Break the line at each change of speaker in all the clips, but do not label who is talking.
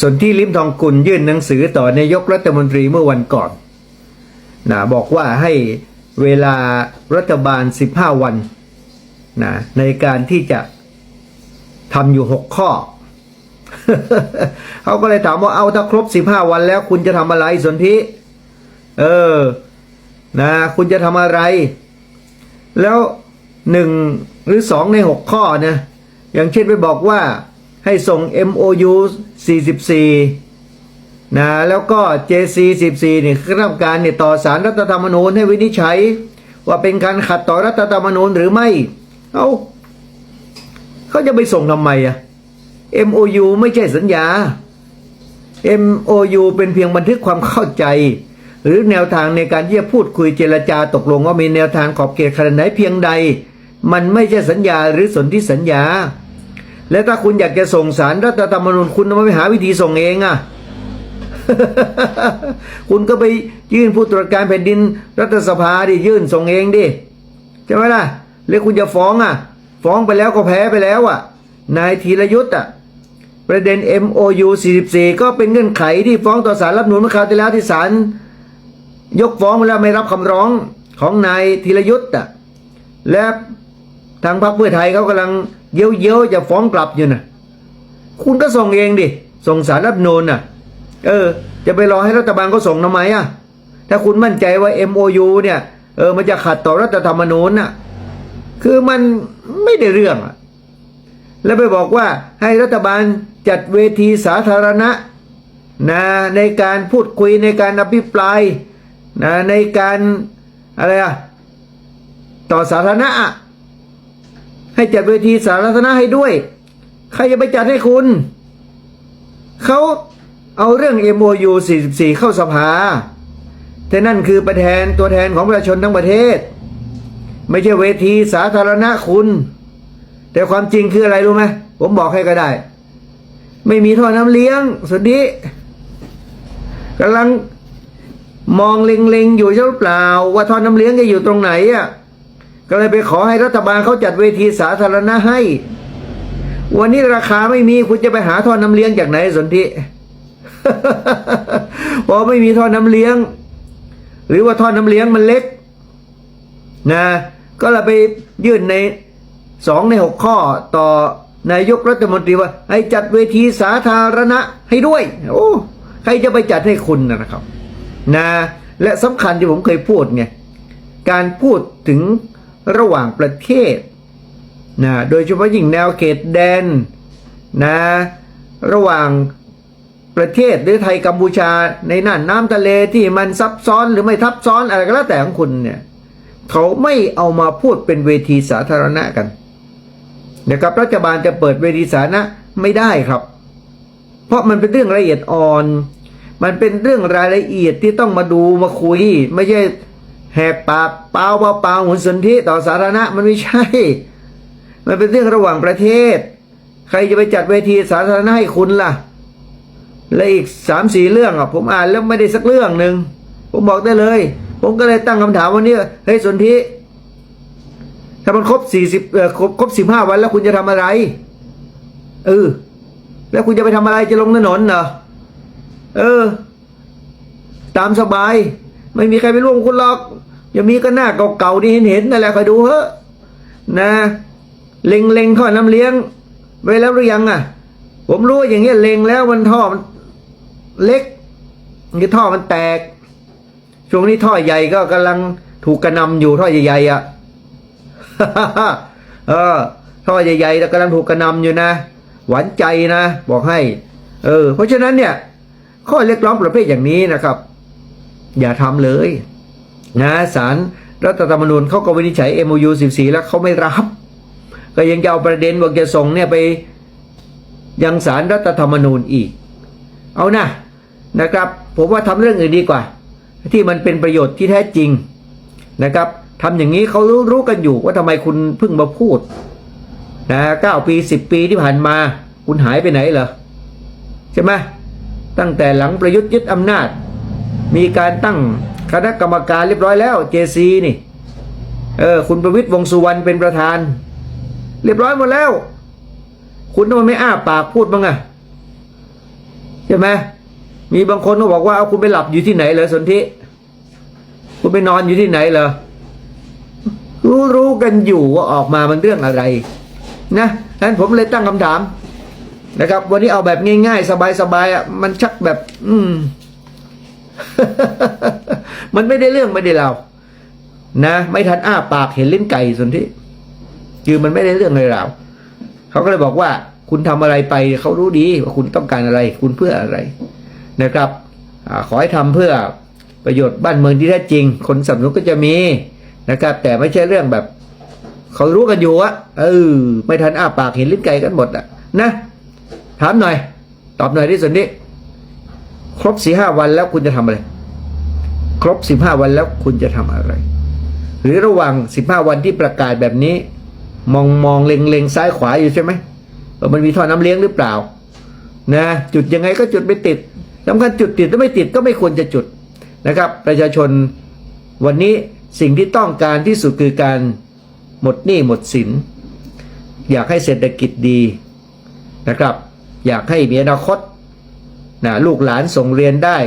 ส่วนที่ลิมทองกุลยื่นหนังสือต่อนายกรัฐมนตรีเมื่อวันก่อนนะบอกว่าให้เวลารัฐบาล 15 วันนะในการที่จะทำอยู่ 6 ข้อ เขาก็เลยถามว่าเอาถ้าครบ 15 วันแล้วคุณจะทำอะไรสนธิเออนะคุณจะทำอะไร แล้วหนึ่งหรือสองในหกข้อนะอย่างเช่นไปบอกว่า ให้ส่ง MOU 44 นะ แล้วก็ JC 14นี่คือทำการเนี่ยต่อสารรัฐธรรมนูญให้วินิจฉัย ว่าเป็นการขัดต่อรัฐธรรมนูญหรือไม่ เอาเขาจะไปส่งทำไมอะ MOU ไม่ใช่สัญญา MOU เป็นเพียงบันทึกความเข้าใจ หรือแนวทางในการที่จะพูดคุยเจรจาตกลงว่ามีแนวทางขอบเขตขนาดไหนเพียงใด มันไม่ใช่สัญญาหรือสนธิสัญญา และถ้าคุณอยากจะส่งสารรัฐธรรมนูญคุณต้องไปหาวิธีส่งเองอะคุณก็ไปยื่นผู้ตรวจการแผ่นดินรัฐสภาดิยื่นส่งเองดิใช่ไหมล่ะหรือคุณจะฟ้องอะ ฟ้องไปแล้วก็แพ้ไปแล้วอะ นายธีรยุทธ์อะประเด็น MOU 44 ก็เป็นเงื่อนไขที่ฟ้องต่อศาลรัฐธรรมนูเมื่อคราวที่แล้วที่ศาลยกฟ้องมาแล้วไม่รับคำร้องของนายธีรยุทธ์อะและ ทางพรรคเพื่อไทยเขากำลังเย้ยวเย้ยวๆจะฟ้องกลับอยู่นะคุณก็ส่งเองดิส่งสารรัฐธรรมนูญน่ะ เออ จะไปรอให้รัฐบาลเขาส่งทำไมอะ ถ้าคุณมั่นใจว่า MOU เนี่ย เออ มันจะขัดต่อรัฐธรรมนูญน่ะ คือมันไม่ได้เรื่องอะ แล้วไปบอกว่าให้รัฐบาลจัดเวทีสาธารณะนะในการพูดคุยในการอภิปรายนะในการอะไรอะ ต่อสาธารณะอะ ให้จัดเวทีสาธารณะให้ด้วย ใครจะไปจัดให้คุณ เขาเอาเรื่อง MOU 44 เข้าสภา แต่นั่นคือประแทนตัวแทนของประชาชนทั้งประเทศ ไม่ใช่เวทีสาธารณะคุณ แต่ความจริงคืออะไรรู้ไหมผมบอกให้ก็ได้ ไม่มีท่อน้ำเลี้ยงสุดนี้กำลังมองเล็งๆอยู่ใช่หรือเปล่า ว่าท่อน้ำเลี้ยงจะอยู่ตรงไหนอะ ก็เลยไปขอให้รัฐบาลเขาจัดเวทีสาธารณะให้ วันนี้ราคาไม่มีคุณจะไปหาท่อน้ำเลี้ยงจากไหนสนธิพอไม่มีท่อน้ำเลี้ยง หรือว่าท่อน้ำเลี้ยงมันเล็ก นะ ก็เลยไปยื่นในสองในหกข้อต่อนายกรัฐมนตรีว่า ให้จัดเวทีสาธารณะให้ด้วย โอ้ใครจะไปจัดให้คุณนะครับ นะ และสำคัญที่ผมเคยพูดไงการพูดถึง ระหว่างประเทศนะโดยเฉพาะยิ่งแนวเขตแดนนะระหว่างประเทศหรือไทยกัมพูชาในน่านน้ำทะเลที่มันซับซ้อนหรือไม่ทับซ้อนอะไรก็แล้วแต่ของคุณเนี่ยเขาไม่เอามาพูดเป็นเวทีสาธารณะกันนะครับรัฐบาลจะเปิดเวทีสาธารณะไม่ได้ครับ เพราะมันเป็นเรื่องละเอียดอ่อน มันเป็นเรื่องรายละเอียดที่ต้องมาดูมาคุย ไม่ใช่ แหกปากเปล่าเปล่าเปล่าหุนสนทิต่อสาธารณะมันไม่ใช่ มันเป็นเรื่องระหว่างประเทศ ใครจะไปจัดเวทีสาธารณะให้คุณล่ะ และอีกสามสี่เรื่องอะผมอ่านแล้วไม่ได้สักเรื่องหนึ่งผมบอกได้เลย ผมก็เลยตั้งคำถามวันนี้เฮ้ยสนทิถ้ามันครบสี่สิบเอ่อครบครบสิบห้าวันแล้วคุณจะทำอะไรเออแล้วคุณจะไปทำอะไรจะลงถนนเหรอเออ ตามสบาย ไม่มีใครไปร่วมคุณหรอก ย่ามีก็หน้าเก่าๆที่เห็นเห็นๆนั่นแหละคอยดูเถอะนะเล็งเล็งท่อน้ำเลี้ยง ไว้แล้วหรือยังอะ ผมรู้อย่างเงี้ยเล็งแล้วมันท่อมันเล็กนี่ท่อมันแตก ช่วงนี้ท่อใหญ่ก็กำลังถูกกระหนำอยู่ท่อใหญ่ๆอะเออท่อใหญ่ๆแต่กำลังถูกกระหนำอยู่นะหวานใจนะ บอกให้ เออ เพราะฉะนั้นเนี่ย ข้อเรียกร้องประเภทอย่างนี้นะครับ อย่าทำเลย นะศาลรัฐธรรมนูญเขาก็วินิจฉัย MOU 14 แล้วเขาไม่รับ ก็ยังจะเอาประเด็นบอกจะส่งเนี่ยไปยังศาลรัฐธรรมนูญอีก เอานะนะครับ ผมว่าทำเรื่องอื่นดีกว่า ที่มันเป็นประโยชน์ที่แท้จริงนะครับทำอย่างนี้เขารู้รู้กันอยู่ว่าทำไมคุณเพิ่งมาพูดนะเก้าปีสิบปีที่ผ่านมา คุณหายไปไหนเหรอใช่ไหมตั้งแต่หลังประยุทธ์ยึดอำนาจ มีการตั้ง คณะกรรมการเรียบร้อยแล้ว JC นี่ เออ คุณประวิตรวงสุวรรณเป็นประธาน เรียบร้อยหมดแล้ว คุณทำไมไม่อ้าปากพูดบ้างอะใช่ไหมมีบางคนก็บอกว่าเอาคุณไปหลับอยู่ที่ไหนเหรอสนธิคุณไปนอนอยู่ที่ไหนเหรอรู้รู้กันอยู่ว่าออกมามันเรื่องอะไร นะฉะนั้นผมเลยตั้งคำถามนะครับ วันนี้เอาแบบง่ายๆ สบายๆอะมันชักแบบ อืม มันไม่ได้เรื่องไม่ได้เรานะ ไม่ทันอ้าปากเห็นลิ้นไก่สนธิคือมันไม่ได้เรื่องเลยเราเขาก็เลยบอกว่า คุณทำอะไรไปเขารู้ดีว่าคุณต้องการอะไร คุณเพื่ออะไรนะครับอขอให้ทำเพื่อประโยชน์บ้านเมืองที่แท้จริง คนสนับสนุนก็จะมีนะครับ แต่ไม่ใช่เรื่องแบบเขารู้กันอยู่อะเออไม่ทันอ้าปากเห็นลิ้นไก่กันหมดอะนะถามหน่อย ตอบหน่อยที่สุดนี้ ครบสี่ห้าวันแล้วคุณจะทำอะไร รบสิบห้าวันแล้วคุณจะทำอะไร หรือระหว่างสิบห้าวันที่ประกาศแบบนี้ มองมองเล็งเล็งซ้ายขวาอยู่ใช่ไหมว่ามันมีท่อน้ำเลี้ยงหรือเปล่า นะ จุดยังไงก็จุดไม่ติดสำคัญจุดติดถ้าไม่ติดก็ไม่ควรจะจุดนะครับ ประชาชนวันนี้สิ่งที่ต้องการที่สุดคือการหมดหนี้หมดสิน อยากให้เศรษฐกิจดีนะครับ อยากให้มีอนาคตนะลูกหลานส่งเรียนได้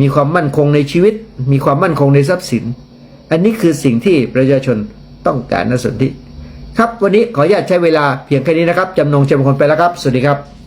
มีความมั่นคงในชีวิต มีความมั่นคงในทรัพย์สิน อันนี้คือสิ่งที่ประชาชนต้องการนะสนธิครับ วันนี้ขออนุญาตใช้เวลาเพียงแค่นี้นะครับจำนงเจำคนไปแล้วครับ สวัสดีครับ